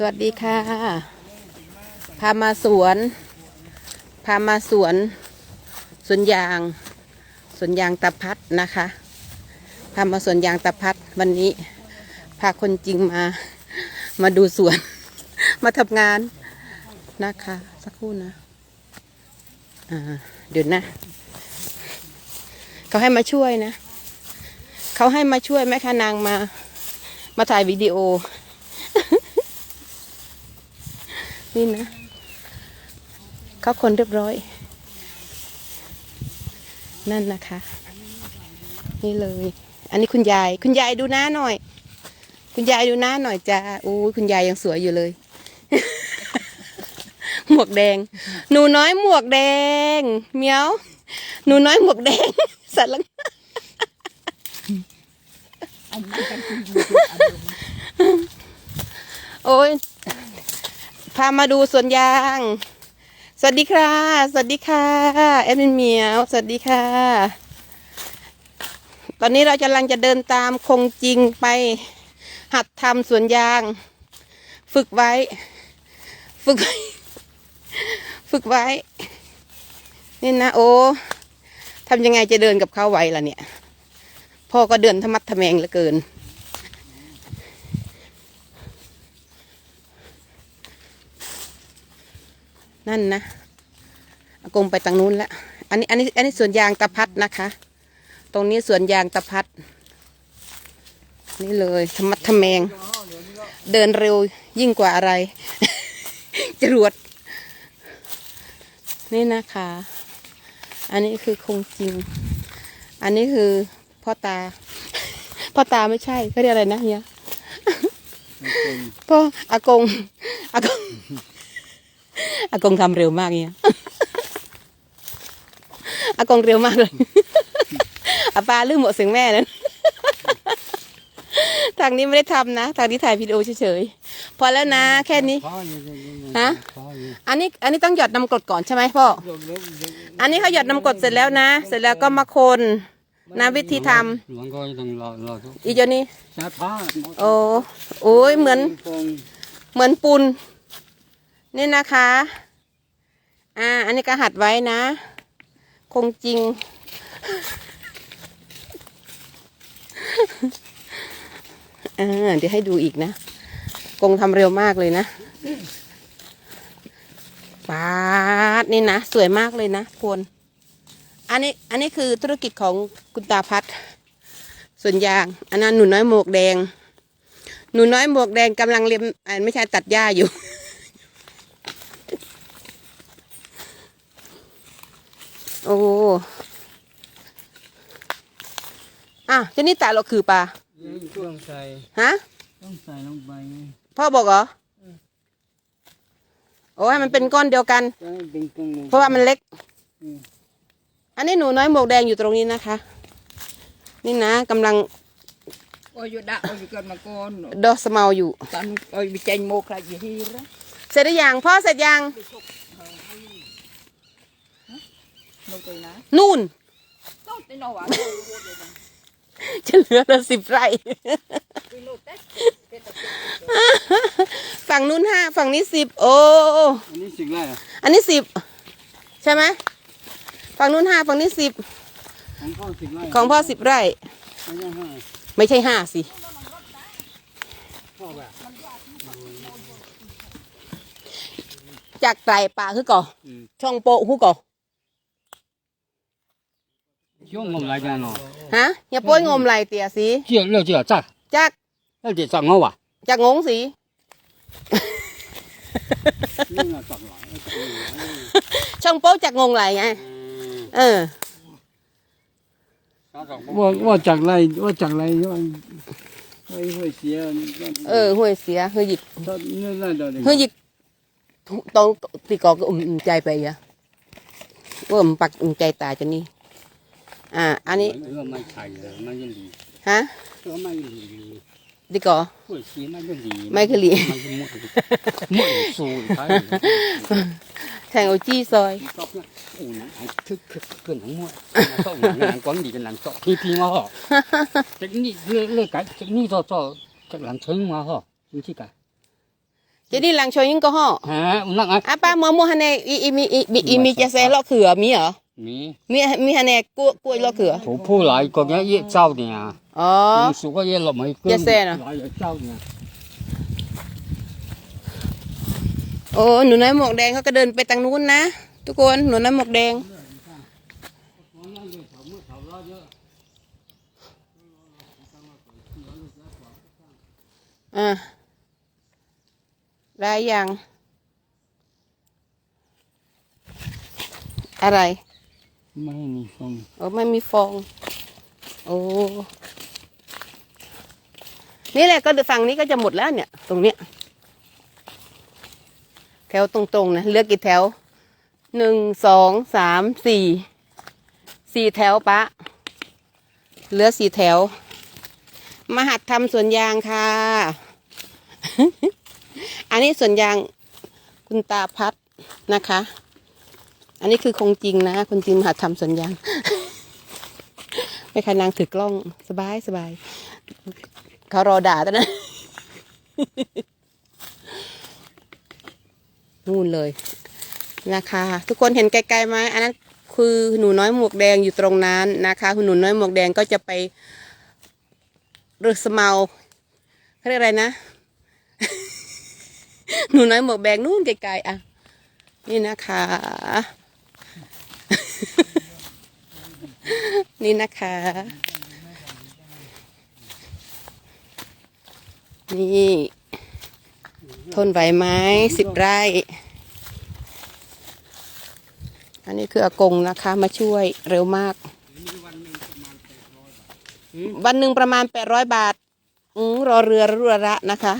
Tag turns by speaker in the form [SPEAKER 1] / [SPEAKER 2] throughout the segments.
[SPEAKER 1] สวัสดีค่ะ พามาสวน พามาสวนสวนยางสวนยางตะพัดนะคะพามาสวนยางตะพัดวันนี้ พาคนจริงมา มาดูสวน มาทำงานนะคะ สักครู่นะอ่าเดี๋ยวนะ เขาให้มาช่วยนะ เขาให้มาช่วยแม่คะนางมา มาถ่ายวิดีโอ นี่นะเขาคนเรียบร้อย นั่นนะคะ นี่เลย อันนี้คุณยาย คุณยายดูหน้าหน่อย คุณยายดูหน้าหน่อยจ้าอู้ยคุณยายยังสวยอยู่เลย หมวกแดง หนูน้อยหมวกแดงเหมียว หนูน้อยหมวกแดง สัตว์ละโอ้ย พามาดูสวนยาง สวัสดีค่ะ สวัสดีค่ะแอดมินเมียวสวัสดีค่ะ ตอนนี้เรากำลังจะเดินตามคงจริงไป หัดทำสวนยาง ฝึกไว้ ฝึกไว้ ฝึกไว้ นี่นะโอ้ทำยังไงจะเดินกับเขาไหวล่ะเนี่ย พ่อก็เดินทะมัดทะแมงเหลือเกิน นั่นนะอากงไปทางนู้นแล้วอันนี้อันนี้อันนี้สวนยางตะพัดนะคะ ตรงนี้สวนยางตะพัด นี่เลยธรรมัดทะแมง เดินเร็วยิ่งกว่าอะไร จรวด นี่นะคะ อันนี้คือคงจริง อันนี้คือพ่อตา พ่อตาไม่ใช่เขาเรียกอะไรนะเฮียพ่ออากงอากง อากงทำเร็วมากเนี่ยอากงเร็วมากเลยอาปาลืมหมดเสียงแม่นั้นทางนี้ไม่ได้ทำนะ ทางนี้ถ่ายวิดีโอเฉยๆ พอแล้วนะ แค่นี้ ฮะ อันนี้ อันนี้ต้องหยอดน้ำกรดก่อนใช่ไหมพ่อ อันนี้เขาหยอดน้ำกรดเสร็จแล้วนะ เสร็จแล้วก็มาคนนะวิธีท
[SPEAKER 2] หลวงก็ต้องรอรอทุกำ
[SPEAKER 1] อีเจานี่
[SPEAKER 2] ชาพ้า
[SPEAKER 1] โอ้โอ้ยเหมือน เหมือนปูน นี่นะคะ อ่า อันนี้ก็หัดไว้นะ คงจริง อ่า เดี๋ยวให้ดูอีกนะกงทำเร็วมากเลยนะปาดนี่นะ สวยมากเลยนะพลอันนี้ อันนี้คือธุรกิจของคุณตาพัดส่วนยาง อันนั้นหนูน้อยหมวกแดง หนูน้อยหมวกแดงกำลังเรียนอ่าไม่ใช่ตัดหญ้าอยู่ โอ้อะเจะนี่ตาเราคือปลา
[SPEAKER 2] ต้องใส่
[SPEAKER 1] ฮะ
[SPEAKER 2] ต้องใส่ลงไป
[SPEAKER 1] พ่อบอกเหรอโอ้ให้มันเป็นก้อนเดียวกัน
[SPEAKER 2] จะให้เป็นกลง
[SPEAKER 1] เพราะว่ามันเล็ก
[SPEAKER 2] อืม
[SPEAKER 1] อันนี้หนูน้อยหมวกแดงอยู่ตรงนี้นะคะ นี่นะกำลัง
[SPEAKER 3] Ôi vô đạo ôi cần mà con
[SPEAKER 1] ดอกสะเมาอยู่
[SPEAKER 3] tận ôi bị chanh một là gì hi đó
[SPEAKER 1] เสร็จหรือยังพ่อเสร็จยัง
[SPEAKER 3] nô tươi ná
[SPEAKER 1] นู่น
[SPEAKER 3] tốt tới đâu à
[SPEAKER 1] จะเหลือละสิบไร่
[SPEAKER 3] đi lô tết
[SPEAKER 1] ฝั่งนู้นห้าฝั่งนี้สิบโอ้
[SPEAKER 2] อันนี้สิ่งแรก
[SPEAKER 1] อันนี้สิบใช่ไหมฝั่งนู้นห้าฝั่งนี้สิบ
[SPEAKER 2] ของพ่อสิ่งแรก
[SPEAKER 1] ของพ่อสิบไร่
[SPEAKER 2] ไม่ใช่ห้า
[SPEAKER 1] ไม่ใช่ห้าสิ
[SPEAKER 2] พ่อแบบ
[SPEAKER 1] จากไตรป่าคือก่อช่องโปะคือก่อ
[SPEAKER 2] ช่วงงมรายการเนาะ
[SPEAKER 1] ฮะอย่าโป้ยงมไหลเตียสิ
[SPEAKER 2] เจียวเลือกเจียวจัก
[SPEAKER 1] จาก
[SPEAKER 2] แล้วเจียวจักเงาว่ะ
[SPEAKER 1] จากงงสิ
[SPEAKER 2] นี่น่ะจักหลาย
[SPEAKER 1] ช่องโป๊ะจากงงไหลไงเออ
[SPEAKER 2] ว่าว่าจากไรว่าจากไรว่าไอ้หัวเสีย
[SPEAKER 1] เออห่วยเสียเฮือหยิก
[SPEAKER 2] ตอนนี้นั่นเดี๋ยว
[SPEAKER 1] เฮือหยิกตรงตีกอก็อุ่มใจไปอะว่ามันปักอุ่มใจตาจนนี่ อ่า อันนี้
[SPEAKER 2] เออไม่ใช่เลยไม่ยันดี
[SPEAKER 1] ฮะ
[SPEAKER 2] เออไม่ดี
[SPEAKER 1] ตีกอ
[SPEAKER 2] หัวเสียไม่ยันดี
[SPEAKER 1] ไม่คือหลี
[SPEAKER 2] มันหมดหมดสูตรใช่
[SPEAKER 1] แทงเอาจี้ซอย
[SPEAKER 2] tóc nhá ủ nó ai thức thức cơn không mua nó tóc nó làm quán gì cho làm tóc phi phi mà họ chắc ni lơ lơ cái chắc ni cho cho chắc làm chơi mà họ như thế cả
[SPEAKER 1] Jadi lang cho những có họ.
[SPEAKER 2] ha nặng á
[SPEAKER 1] Apa mau mau hane i i mi i i i mi cha xe lo cửa mi hả?
[SPEAKER 2] mi
[SPEAKER 1] Mi mi hane cu cu lo cửa.
[SPEAKER 2] phụ phụ lại còn nhá ye trao nè
[SPEAKER 1] Ờ.
[SPEAKER 2] số có ye lọ mấy
[SPEAKER 1] Dạ xe nè.
[SPEAKER 2] lại ye trao nè
[SPEAKER 1] โอ้หนูน้อยหมวกแดงเขาก็เดินไปทางนู้นนะทุกคนหนูน้อยหมวกแดงอะได้ยังอะไร
[SPEAKER 2] mấy ni không
[SPEAKER 1] โอ้ไม่มีฟอง โอ้นี่แหละก็ฝั่งนี้ก็จะหมดแล้วเนี่ย ตรงเนี้ยแถวตรงๆนะเลือกกี่แถวหนึ่งสองสามสี่สี่แถวปะเหลือสี่แถว มหัดทำสวนยางค่ะ อันนี้สวนยางคุณตาพัดนะคะ อันนี้คือคงจริงนะ คนจริงมหัดทำสวนยางไม่ค่ะนางถือกล้องสบายสบายเขารอด่าแต่นะนู่นเลยนะคะ ทุกคนเห็นไกลๆไหมอันนั้นคือหนูน้อยหมวกแดงอยู่ตรงนั้นนะคะหนูน้อยหมวกแดงก็จะไปเรือสเมาเขาเรียกอะไรนะ หนูน้อยหมวกแดงนู่นไกลๆอะนี่นะคะ นี่นะคะ นี่ ทนไหวไหมสิบไร่ อันนี้คืออากงนะคะ มาช่วยเร็วมาก วันหนึ่งประมาณแปดร้อยบาทอืรอเรือรัวระนะคะ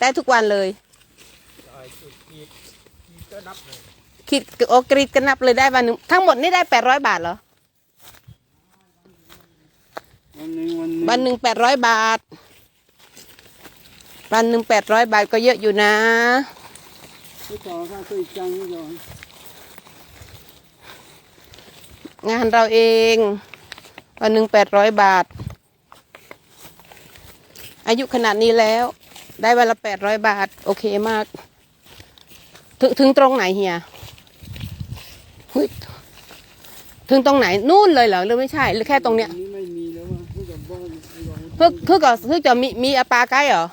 [SPEAKER 1] ได้ทุกวันเลย คิดโอกรีดกันนับเลยได้วันหนึ่งทั้งหมดนี่ได้แปดร้อยบาทเหรอ
[SPEAKER 2] วันหนึงวัน
[SPEAKER 1] วันหนึ่งแปดร้อยบาท วันหนึ่งแปดร้อยบาทก็เยอะอยู่นะ
[SPEAKER 2] cái trò ra tôi chăng rồi
[SPEAKER 1] งานเราเอง วันหนึ่งแปดร้อยบาท อายุขนาดนี้แล้ว ได้วันละแปดร้อยบาท โอเคมาก ถึงถึงตรงไหนเฮีย หุ้ยถึงตรงไหนนู่นเลยเหรอหรือไม่ใช่หรือแค่ตรงเนี้ย
[SPEAKER 2] นี่ไม่มีแล้วว่าพูดกับบ้านไอ้เรา
[SPEAKER 1] เพื่อเพื่อก่อนเพื่อจะมีมีอาปาใกล้เหรอ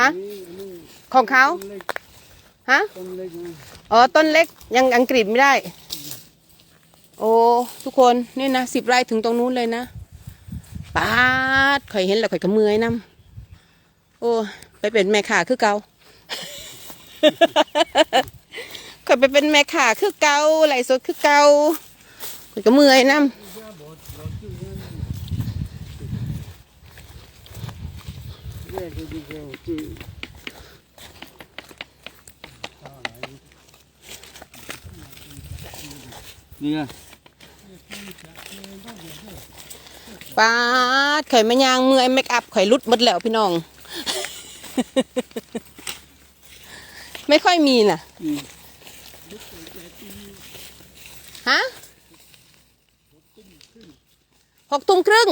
[SPEAKER 1] ฮะ
[SPEAKER 2] นี่นี่
[SPEAKER 1] ของเขา
[SPEAKER 2] ต้นเล็ก
[SPEAKER 1] ฮะ
[SPEAKER 2] ต้นเล็กนะ
[SPEAKER 1] อ๋อต้นเล็กยังอังกฤษไม่ได้ โอ้ทุกคนนี่นะสิบไร่ถึงตรงนู้นเลยนะปาดข่อยเห็นแล้วข่อยก็เมื่อยน้ำโอ้ไปเป็นแม่ข่าคือเก่า ข่อยไปเป็นแม่ข่าคือเก่าไหลฟ์สดคือเก่าข่อยก็เมื่อยน้
[SPEAKER 2] แยกไปดีกว่าจืดนี่ไงำ
[SPEAKER 1] ปาดข่อยมายางเมื่อยเมคอัพข่อยรุดหมดแล้วพี่น้อง ไม่ค่อยมีน่ะ
[SPEAKER 2] อืม
[SPEAKER 1] ฮะหกทุ่มครึ่ง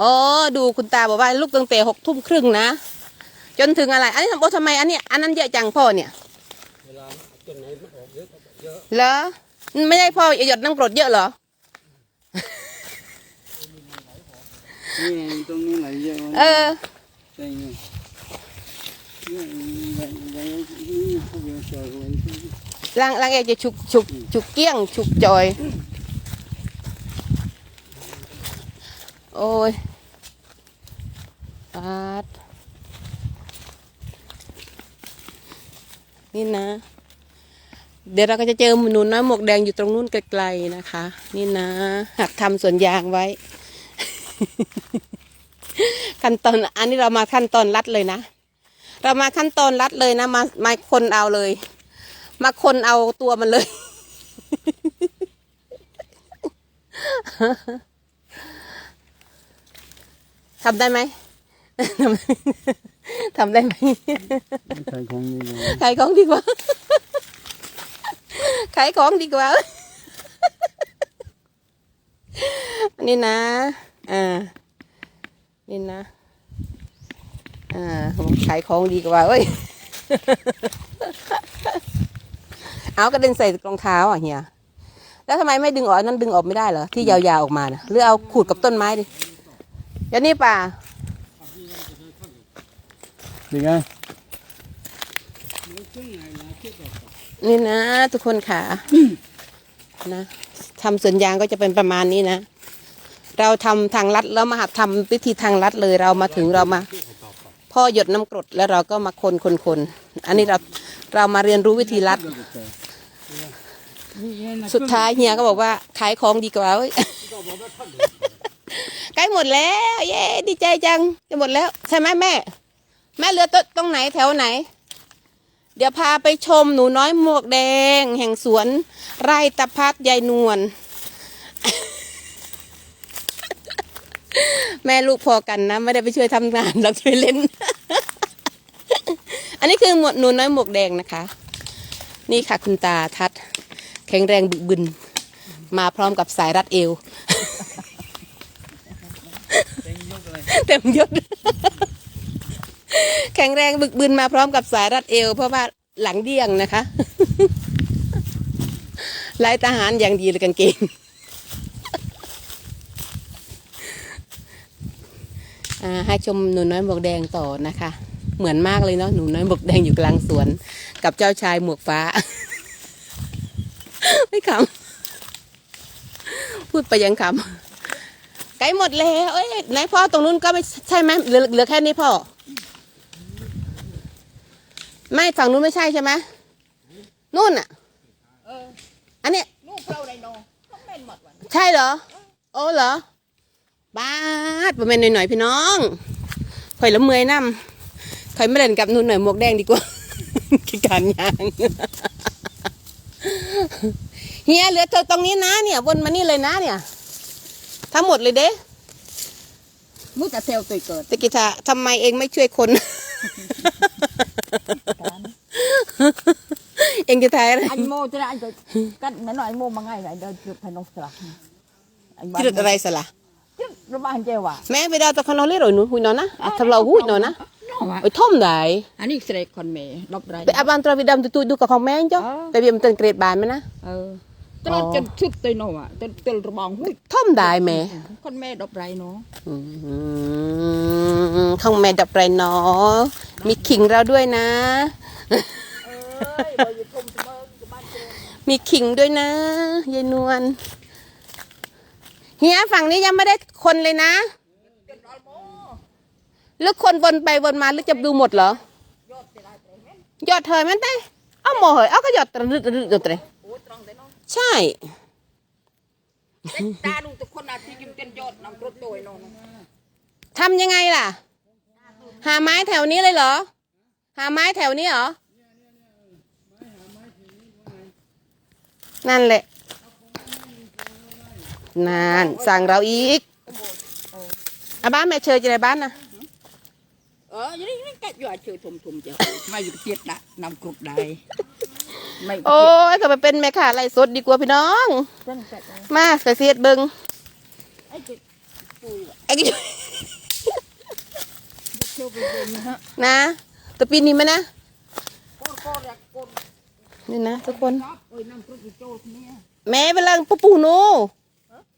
[SPEAKER 1] อ๋อดูคุณตาบอกว่าลูกตั้งแต่หกทุ่มครึ่งนะ จนถึงอะไร อันนี้ทำโอทำไม อันนี้ อันนั้นเยอะจังพ่อเนี่ย
[SPEAKER 2] เวลาต้นไหนมันออกเยอะก็เยอะ
[SPEAKER 1] เหรอไม่ได้พ่อหยดน้ำกรดเยอะเหรอ
[SPEAKER 2] นี่ไงตรงนี้ไหลเยอะ
[SPEAKER 1] เออ
[SPEAKER 2] ใช่ไงนี่ไห ล่า
[SPEAKER 1] งล่างเอกจะฉุกฉุกฉุกเกี้ยงฉุกจอย โอ้ยปาดนี่นะ เดี๋ยวเราก็จะเจอหนูน้อยหมวกแดงอยู่ตรงนู้นไกลๆนะคะ นี่นะ หักทำสวนยางไว้ ขั้นตอนอันนี้เรามาขั้นตอนรัดเลยนะ เรามาขั้นตอนรัดเลยนะ มามาคนเอาเลย มาคนเอาตัวมันเลย ทำได้ไหม ทำได้ไหม
[SPEAKER 2] ใช่ของนี่เลย
[SPEAKER 1] ขายของดีกว่าขายของดีกว่า อันนี้นะ อ่า นี่นะ อ่าขายของดีกว่าเอ้ย เอากระเด็นใส่รองเท้าอะเฮีย แล้วทำไมไม่ดึงออกอันนั้นดึงออกไม่ได้เหรอที่ยาวๆออกมานะหรือเอาขูดกับต้นไม้ดิเดี๋ยวนี้ป่า
[SPEAKER 2] ดีไง
[SPEAKER 1] นี่นะ ทุกคนค่ะนะทำสวนยางก็จะเป็นประมาณนี้นะ เราทำทางลัดแล้วมาหัดทำวิธีทางลัดเลยเรามาถึงเรามาพ่อหยดน้ำกรดแล้วเราก็มาคนคนคนอันนี้เราเรามาเรียนรู้วิธีลัด สุดท้ายเฮียก็บอกว่าขายของดีกว่าเว้ยใกล้หมดแล้ว เย้ดีใจจังจะหมดแล้ว ใช่ไหมแม่ แม่เหลือตตรงไหนแถวไหน เดี๋ยวพาไปชมหนูน้อยหมวกแดง แห่งสวน ไร่ตะพัดยายนวลแม่ลูกพอกันนะ ไม่ได้ไปช่วยทำงานเราช่วยเล่น อันนี้คือหมวดหนูน้อยหมวกแดงนะคะ นี่ค่ะคุณตาทัด แข็งแรงบึกบึน มาพร้อมกับสายรัดเอว เต็มยศแข็งแรงบึกบึนมาพร้อมกับสายรัดเอว เพราะว่าหลังเดี่ยงนะคะลายทหารอย่างดีเลยกางเกงอ่าให้ชมหนูน้อยหมวกแดงต่อนะคะ เหมือนมากเลยเนาะหนูน้อยหมวกแดงอยู่กลางสวน กับเจ้าชายหมวกฟ้า ไม่ขำพูดไปยังขำไกลหมดแล้วเอ้ยไหนพ่อตรงนู้นก็ไม่ใช่ไหมเหลือเหลือแค่นี้พ่อ ไม่ฝั่งนู้นไม่ใช่ใช่ไหมนู่นอะอันเนี้ย
[SPEAKER 3] ลูกเราไดโนเขาเป็นหมดวัน
[SPEAKER 1] ใช่เหรอ โอ้เหรอ บ้าดประมาณหน่อยๆพี่น้องข่อยละเมอยน้ำข่อยไม่เล่นกับนุ่นหน่อยหมวกแดงดีกว่ากิการยาง เฮียเหลือเธอตรงนี้นะเนี่ยวนมานี่เลยนะเนี่ย ทั้งหมดเลยเด้
[SPEAKER 3] มุ้จะเซลตัวเกิด
[SPEAKER 1] ตะกิตาทำไมเองไม่ช่วยคน เองจะทายอะไร
[SPEAKER 3] anh mua cho nên anh phải cắt nó nói anh mua bằng ngày này đâu được phải nông sạch anh
[SPEAKER 1] กิรอะไรสละ
[SPEAKER 3] chứ nó bán chơi à
[SPEAKER 1] แม่ไปดาวตะคันเราเล่ร่อยหนูหุยนอนนะอะทำเราหุยนอนนะ
[SPEAKER 3] nó
[SPEAKER 1] ไอ้ท่อมได้
[SPEAKER 3] anh đi sợi con mẹ đọc ra
[SPEAKER 1] ไปอาบันตราวิดามตุยดูกับของแม่จ้ะ
[SPEAKER 3] อ๋อ
[SPEAKER 1] ไปเบียมเตือนเกรดบานไหมนะ
[SPEAKER 3] ừ cho nó chân chút tôi nó à tôi tôi bong hút
[SPEAKER 1] ท่อมได้แม่
[SPEAKER 3] con mẹ đọc ra nó
[SPEAKER 1] อืมท่องแม่ดับไรเนาะมีขิงเราด้วยนะ
[SPEAKER 3] ơi bởi vì không thì mơ thì ban chơi
[SPEAKER 1] มีขิงด้วยนะยายนวลเฮียฝั่งนี้ยังไม่ได้คนเลยนะ
[SPEAKER 3] chân đó bố
[SPEAKER 1] หรือคนวนไปวนมาหรือจะดูหมดเหรอ
[SPEAKER 3] giọt thì lại thấy hết
[SPEAKER 1] ยอดเธอมันได้เอาหมอเหยเอาก็ยอดตรึดตรึดตรึด ตรึด
[SPEAKER 3] ủa tròn đấy nó
[SPEAKER 1] ใช่
[SPEAKER 3] Đấy, ta đủ từ con nào thì kim chân giọt nằm cốt tôi nó
[SPEAKER 1] ทำยังไงล่ะ หาไม้แถวนี้เลยเหรอ หาไม้แถวนี้เหรอ นั่นแหละนานสั่งเราอีกอาบ้านแม่เชยจะไหนบ้านนะ
[SPEAKER 3] ờ vậy đi cái cách giờ chơi thùng thùng chứ mày vừa tiết đã nằm cột đài mày
[SPEAKER 1] โอ้ยก็ไปเป็นแม่ค้าไรสดดีกว่าพี่น้อง
[SPEAKER 3] chân chạy
[SPEAKER 1] มาใส่เสียดเบิง
[SPEAKER 3] ấy chị cùi vậy
[SPEAKER 1] ไอ้กิ
[SPEAKER 3] chơi về về nữa hả
[SPEAKER 1] นะตัวปีนี้ไหมนะ
[SPEAKER 3] con con là con
[SPEAKER 1] นี่นะทุกคน
[SPEAKER 3] shop ơi nằm cột thì trôi thế này
[SPEAKER 1] แม่ไปเลังปูปูหนู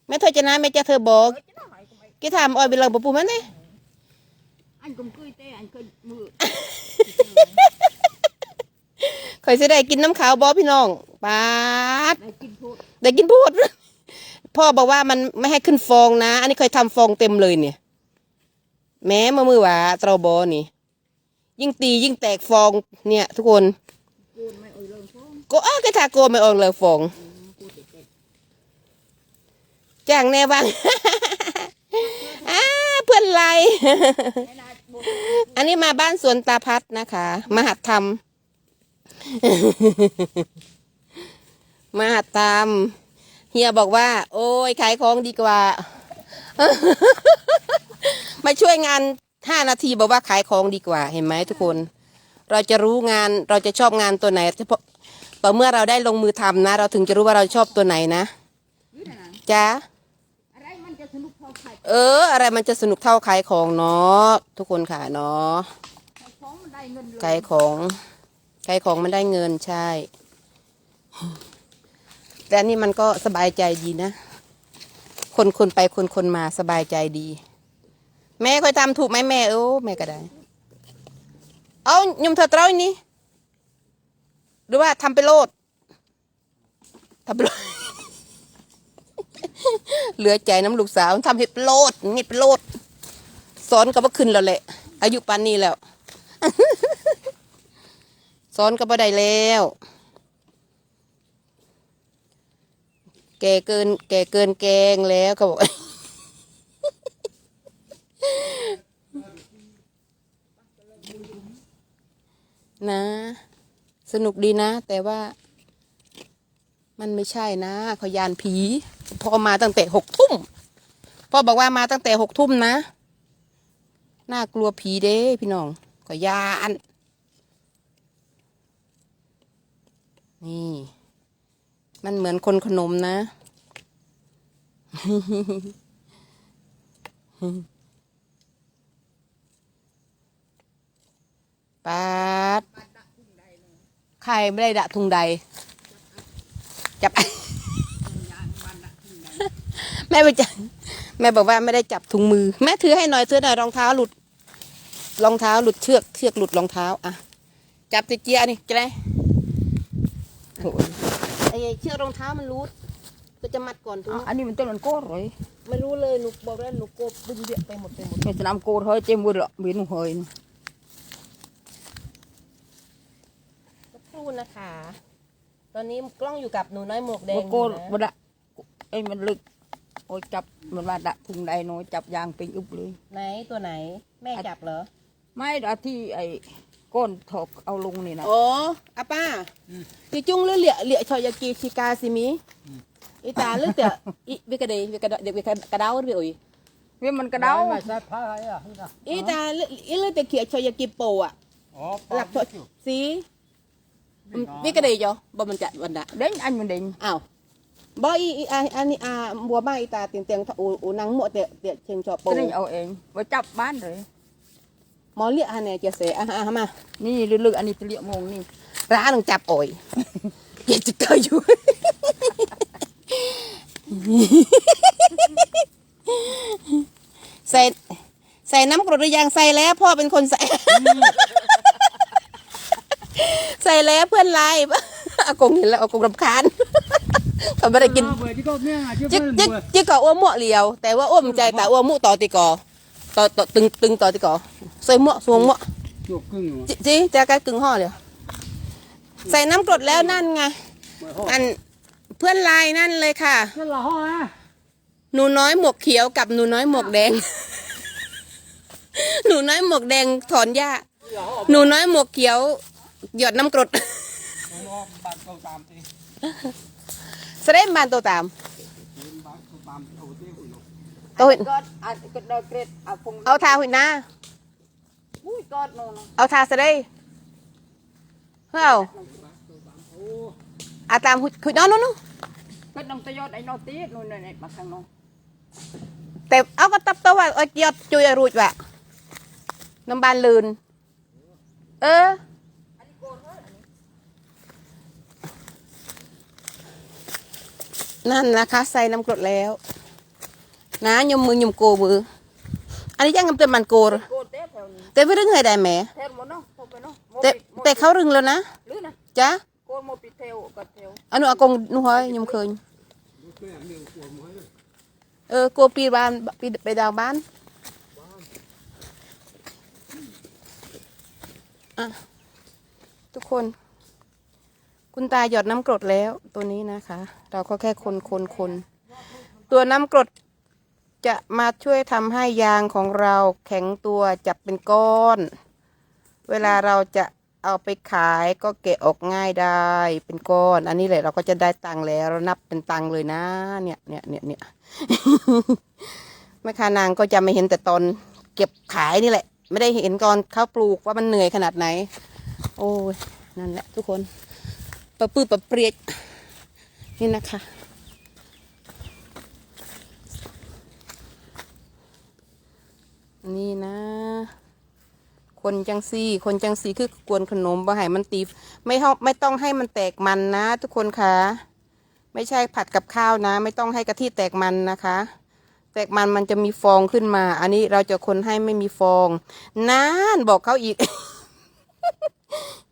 [SPEAKER 1] แม่เธอจะนะแม่จะเธอบอก
[SPEAKER 3] chứ nó hỏi của mày
[SPEAKER 1] กี่ถามออยไปเลังปูปูมันดิ
[SPEAKER 3] anh cũng cười tê anh cười mưa
[SPEAKER 1] ข่อยสิได้กินน้ำขาวบอพี่น้องปาด
[SPEAKER 3] này kinh thuốc
[SPEAKER 1] ได้กินพูด พ่อบอกว่ามันไม่ให้ขึ้นฟองนะ อันนี้เคยทำฟองเต็มเลยเนี่ย แม้มามือหว่าตรอบอนี่ ยิ่งตียิ่งแตกฟองเนี่ย ทุกคน
[SPEAKER 3] cồn mày ơi lớn phong
[SPEAKER 1] ก็เออกระทาโกนไม่ออกเลยฟอง จ้างแน่บ้างอ้าเพื่อนไร
[SPEAKER 3] cái này bột
[SPEAKER 1] อันนี้มาบ้านสวนตาพัดนะคะมหัดธรร มมหัดธรรมเฮียบอกว่า โอ้ยขายของดีกว่า มาช่วยงานห้านาทีบอกว่าขายของดีกว่า เห็นไหมทุกคน เราจะรู้งานเราจะชอบงานตัวไหนเฉพาะต่อเมื่อเราได้ลงมือทำนะ เราถึงจะรู้ว่าเราชอบตัวไหนนะจ้าเออ อะไรมันจะสนุกเท่าขายของเนาะทุกคนค่ะเนาะ
[SPEAKER 3] ได้เงินเลย
[SPEAKER 1] ขายของ ขายของมันได้เงินใช่ แต่อันนี่มันก็สบายใจดีนะ คนคนไปคนคนมาสบายใจดี แม่ค่อยทำถูกไหมแม่ โอ้แม่ก็ได้ เอายมเธอเต้าอีนี่หรือว่าทำไปโลดทำไปโลด เหลือใจน้ำลูกสาวทำให้โลดนี่เป็นโลดสอนก็บ่ขึ้นแล้วแหละ อายุปานนี้แล้ว สอนก็บ่ได้แล้ว แก่เกิน แก่เกินแกงแล้วเขาบอกนะ สนุกดีนะ แต่ว่า มันไม่ใช่นะขยานผีพอมาตั้งแต่หกทุ่มพ่อบอกว่ามาตั้งแต่หกทุ่มนะ น่ากลัวผีเด้พี่น้องขอยาน นี่ มันเหมือนคนขนมนะ ปาดใครไม่ได้ดะทุงใด จับ แม่ไปจับแม่บอกว่าไม่ได้จับถุงมือ แม่ถือให้หน่อยถือหน่อยรองเท้าหลุด รองเท้าหลุดเชือกเชือกหลุดรองเท้า อะ จับติเจียนี่จะได้ โถ่ไอ้เชือกรองเท้ามันรูดก็จะมัดก่อนถูก
[SPEAKER 3] อ๋อ
[SPEAKER 1] ไหม
[SPEAKER 3] อันนี้มันต้นมันโกดเลย
[SPEAKER 1] ไม่รู้เลยหนูบอกแล้วหนูโกบดึงเบียดไปหมดไปหมด
[SPEAKER 3] เป็นสนามโกดเฮ้ยเจมบุญหรอมีหนุ่มเฮ้ย
[SPEAKER 1] สักครู่นะคะ ตอนนี้กล้องอยู่กับหนูน้อยหมวกแดง
[SPEAKER 3] มันโกด
[SPEAKER 1] อยู่
[SPEAKER 3] มัน
[SPEAKER 1] นะ
[SPEAKER 3] ดะไอ้มันลึกโอ้ยจับมันว่าดะทุ่งใดน้อยจับยางเป็นอุบเลย
[SPEAKER 1] ไหนตัวไหน แม่จับเหรอ
[SPEAKER 3] ไม่ดะที่ไอ้ ก้นถกเอาลงนี่นะ
[SPEAKER 1] โอ้อาป้าติจุ้งหรือเหลี่ยเหลี่ยชอยากีชิกาซิมิอีตาหรือเตะอีวิกระเดยวิกระเดเด็กวิกระดาวหรืออุ้ย
[SPEAKER 3] เว้ยมันกระเดา
[SPEAKER 2] ไม่ใช่ผ้าอะไรอะนี่นะ
[SPEAKER 1] อีตาหรืออีหรือเตะเขียชอยากิโปอะ
[SPEAKER 2] อ๋อ
[SPEAKER 1] หลักชอยสีวิกระเดยจ้ะบ่มันจะวันดะ
[SPEAKER 3] เด้งอันมันเด้ง
[SPEAKER 1] อ้าวบ่อีอีอันอันนี้อ่าบัวบ้าอีตาเตียงเตียงอูอูนังหมดเตะเตะเชิงชอโป
[SPEAKER 3] ตัวนี้เอาเองไว้จับบ้านเลย
[SPEAKER 1] ห มอเรียกอันไหนจะเสอะอะมา
[SPEAKER 3] นี่ลึกๆอันนี้จะเรียกโมงนี่
[SPEAKER 1] ร้านต้องจับโอยเกจะเกยอยู่ใส่ใส่น้ำกรดหรือยังใส่แล้วพ่อเป็นคนใส่ ใส่แล้วเพื่อนไลน์อากงเห็นแล้วอากงรำคาญเขาไม่ได้กิน
[SPEAKER 2] เบอร์ที่เขาเนี่ยชื่อ
[SPEAKER 1] จิ๊ก
[SPEAKER 2] เพื่อน
[SPEAKER 1] จิ๊ก
[SPEAKER 2] เบอร์
[SPEAKER 1] จิ๊กก็อ้วมั่วเหลียว แต่ว่าอ้วมใจแต่อ้วมั่วต่อติกอต่อต่อตึงตึงต่อติกอ ใส่มั่วสวงมั่ว
[SPEAKER 2] จบครึ่งอยู่
[SPEAKER 1] จิจิจะกันกึ่งห่อเลยใส่น้ำกรดแล้วนั่นไง
[SPEAKER 2] เบอร์ห้อง
[SPEAKER 1] อันเพื่อนไลน์นั่นเลยค่ะ
[SPEAKER 2] นั่นละห้องอะ
[SPEAKER 1] หนูน้อยหมวกเขียวกับหนูน้อยหมวกแดง หนูน้อยหมวกแดงถอนหญ้าหนูน้อยหมวกเขียว หยอดน้ำกรด
[SPEAKER 2] ผมว่าบ้านเขาตามตี
[SPEAKER 1] เสด็จบานตัวตาม
[SPEAKER 2] บ้านเขาตามเขาเที่ยวอยู่
[SPEAKER 1] ตัวเห็น
[SPEAKER 3] ก็อันก็ได้เกรดเอาพง
[SPEAKER 1] เอาทาหุ่นหน้า
[SPEAKER 3] อุ้ยกอดโน่น
[SPEAKER 1] เอาทาเสด็จเฮ้ยเอาอาตามหุ่นหุ่นน้องน้องน้อง
[SPEAKER 3] ก็ต้องตะยอดไอ้นอตีดนู่นนี่มาทางโน้น
[SPEAKER 1] แต่เอาก็ตับตัวว่าเอายอดจุยรูดว่ะน้ำบานลืน เออนั่นนะคะ ใส่น้ำกรดแล้ว นะยมมือยมโกมือ อันนี้ยังกำเตือนมันโกร
[SPEAKER 3] โกดเต้แถวนี้
[SPEAKER 1] แต่ไม่รึงให้ได้แหม
[SPEAKER 3] แถวหมดเนาะพบไปเนาะ
[SPEAKER 1] แต่แต่เขารึงแล้วนะ
[SPEAKER 3] หรือนะ
[SPEAKER 1] จ้ะ
[SPEAKER 3] โกดหมดปิดเทวกัดเทว
[SPEAKER 1] อันนู้นอากงนุ่งเฮ้ยยมเคยเออโกปีบ้านปีไปดาวบ้านอะทุกคน คุณตาหยอดน้ำกรดแล้วตัวนี้นะคะ เราก็แค่คนคนคนตัวน้ำกรด จะมาช่วยทำให้ยางของเราแข็งตัวจับเป็นก้อน เวลาเราจะเอาไปขายก็เกะออกง่ายได้เป็นก้อน อันนี้แหละเราก็จะได้ตังค์แล้วเรานับเป็นตังค์เลยนะ เนี่ยเนี่ยเนี่ยเนี่ยแม่ค้านางก็จะไม่เห็นแต่ตอนเก็บขายนี่แหละ ไม่ได้เห็นก่อนเขาปลูกว่ามันเหนื่อยขนาดไหน โอ้ยนั่นแหละทุกคนประปื้อปะเปรียดนี่นะคะ นี่นะ คนจังซี่ คนจังซี่คือกวนขนมบ่ให้มันตีไม่ต้องไม่ต้องให้มันแตกมันนะ ทุกคนคะไม่ใช่ผัดกับข้าวนะ ไม่ต้องให้กะทิแตกมันนะคะ แตกมันมันจะมีฟองขึ้นมา อันนี้เราจะคนให้ไม่มีฟองนานบอกเขาอีก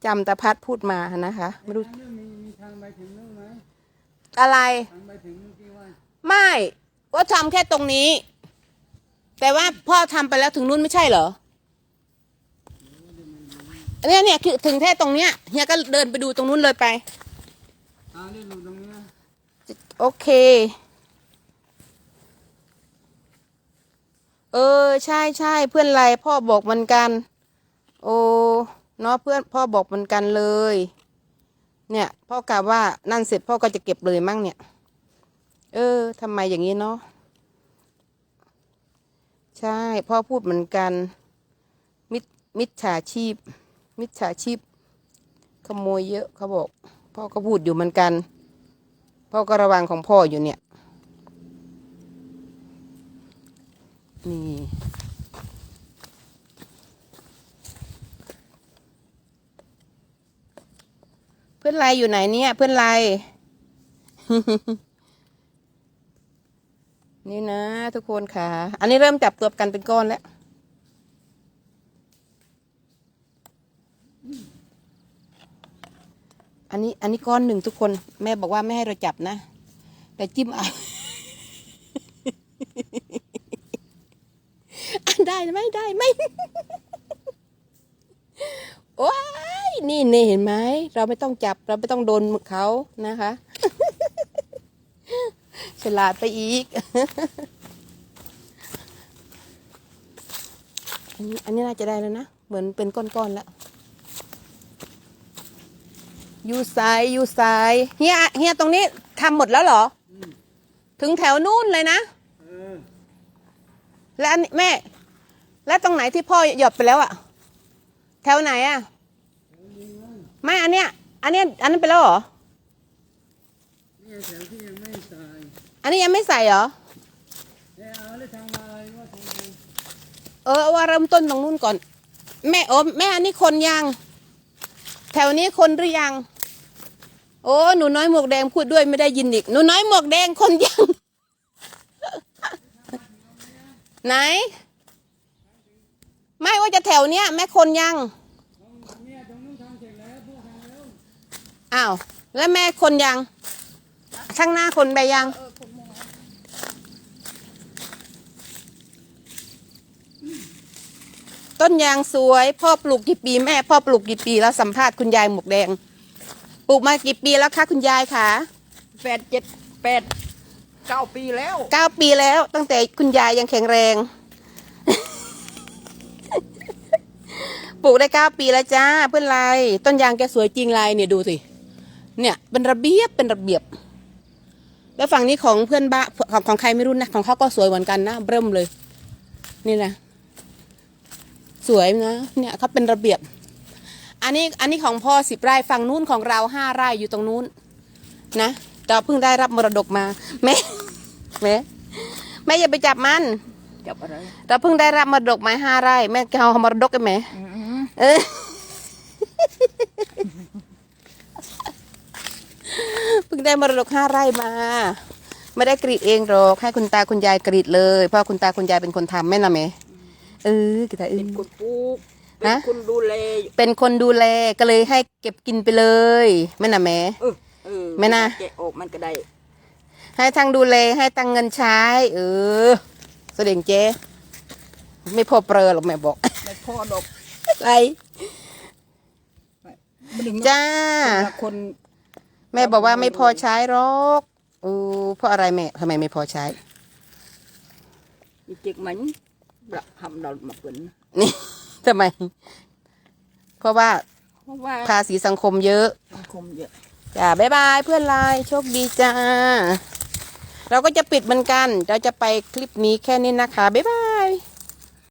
[SPEAKER 1] จำตาพัดพูดมานะคะ ไม่รู้อะไร
[SPEAKER 2] ไไม่
[SPEAKER 1] ว่าทำแค่ตรงนี้ แต่ว่าพ่อทำไปแล้วถึงนู้นไม่ใช่เหรอเนี่ยเนี่ยคือถึงแค่ตรงเนี้ยเฮียก็เดินไปดูตรงนู้นเลยไปโอเค เออใช่ใช่เพื่อนไรพ่อบอกเหมือนกัน โอ้เนาะเพื่อนพ่อบอกเหมือนกันเลย เนี่ย พ่อกะว่านั่นเสร็จพ่อก็จะเก็บเลยมั่งเนี่ย เออทำไมอย่างนี้เนาะ ใช่พ่อพูดเหมือนกัน มิจมิจฉาชีพ มิจฉาชีพ ขโมยเยอะเขาบอก พ่อก็พูดอยู่เหมือนกัน พ่อก็ระวังของพ่ออยู่เนี่ย นี่เพื่อนไรอยู่ไหนเนี่ย เพื่อนไร นี่นะทุกคนค่ะ อันนี้เริ่มจับตัวกันเป็นก้อนแล้ว อันนี้อันนี้ก้อนหนึ่งทุกคน แม่บอกว่าไม่ให้เราจับนะ แต่จิ้มเอาอันได้ไหมได้ไหมโอ้ยนี่นี่เห็นไหม เราไม่ต้องจับเราไม่ต้องโดนเขานะคะ ฉลาดไปอีก อันนี้อันนี้น่าจะได้แล้วนะ เหมือนเป็นก้อนๆแล้วอยู่สายอยู่สายเฮียเฮียตรงนี้ทำหมดแล้วเหรอ ถึงแถวนู่นเลยนะแล้วอันนี้แม่ แล้วตรงไหนที่พ่อหยดไปแล้วอะแถวไหนอะไม่อันเนี้ย อันเนี้ยอันนั้นไปแล้วเหรอ
[SPEAKER 2] นี่แถวที่ยังไม่
[SPEAKER 1] อันนี้ยังไม่ใส่เหรอ
[SPEAKER 2] เออว่า
[SPEAKER 1] เริ่มต้นตรงนู้นก่อน แม่โอ้แม่อันนี้คนยัง แถวนี้คนหรือยัง โอ้หนูน้อยหมวกแดงพูดด้วยไม่ได้ยินอีกหนูน้อยหมวกแดงคนยัง ไหน ไม่ว่าจะแถวเนี้ย แม่คนยังอ้าวแล้วแม่คนยังช่างหน้าคนไปยัง ต้นยางสวย พ่อปลูกกี่ปีแม่พ่อปลูกกี่ปีแล้วสัมภาษณ์คุณยายหมวกแดง ปลูกมากี่ปีแล้วคะคุณยายคะ
[SPEAKER 3] แปดเจ็ดแปดเก้าปีแล้ว
[SPEAKER 1] เก้าปีแล้ว ตั้งแต่คุณยายยังแข็งแรง ปลูกได้เก้าปีแล้วจ้าเพื่อนไรต้นยางแกสวยจริงไรเนี่ยดูสิเนี่ยเป็นระเบียบเป็นระเบียบ แล้วฝั่งนี้ของเพื่อนบ้านของของใครไม่รู้นะของเขาก็สวยเหมือนกันนะเริ่มเลย นี่นะ สวยนะเนี่ยเขาเป็นระเบียบ อันนี้อันนี้ของพ่อสิบไร่ฝั่งนู้นของเราห้าไร่อยู่ตรงนู้นนะเราเพิ่งได้รับมรดกมาแม่แม่แม่อย่าไปจับมัน
[SPEAKER 3] จับอะไร
[SPEAKER 1] เราเพิ่งได้รับมรดกมาห้าไร่แม่จะเอามรดกกันไหม
[SPEAKER 3] อืม
[SPEAKER 1] เออเพิ่งได้มรดกห้าไร่มาไม่ได้กรีดเองหรอกให้คุณตาคุณยายกรีดเลยเพราะคุณตาคุณยายเป็นคนทำแม่นะแม่ เออกีตาเอ
[SPEAKER 3] เป็น
[SPEAKER 1] อ
[SPEAKER 3] คนปลูก
[SPEAKER 1] นะ
[SPEAKER 3] เป็นคนดูแล
[SPEAKER 1] เป็นคนดูแลก็เลยให้เก็บกินไปเลยแม่นะแม่
[SPEAKER 3] เออเออ
[SPEAKER 1] ไม่น่า
[SPEAKER 3] แกะออกมันก็ได้
[SPEAKER 1] ให้ทั้งดูแลให้ตั้งเงินใช้ เออแสดงเจ๊ไม่พอเปรอหรอกแม่บอก
[SPEAKER 3] ไม่พอดอก
[SPEAKER 1] อะไร
[SPEAKER 3] มันถึง
[SPEAKER 1] จ้า
[SPEAKER 3] คน
[SPEAKER 1] แม่บอกว่าไม่พอใช้หรอกเออเพราะอะไรแม่ทำไมไม่พอใช้
[SPEAKER 3] มีจิกมัน ประทำเรามาเป็น
[SPEAKER 1] นี่ทำไม เพราะว่า
[SPEAKER 3] เพราะว่า
[SPEAKER 1] ภาษีสังคมเยอะ
[SPEAKER 3] สังคมเยอะ
[SPEAKER 1] จ้าบ๊ายบายเพื่อนไลน์โชคดีจ้า เราก็จะปิดเหมือนกัน เราจะไปคลิปนี้แค่นี้นะคะ บ๊ายบาย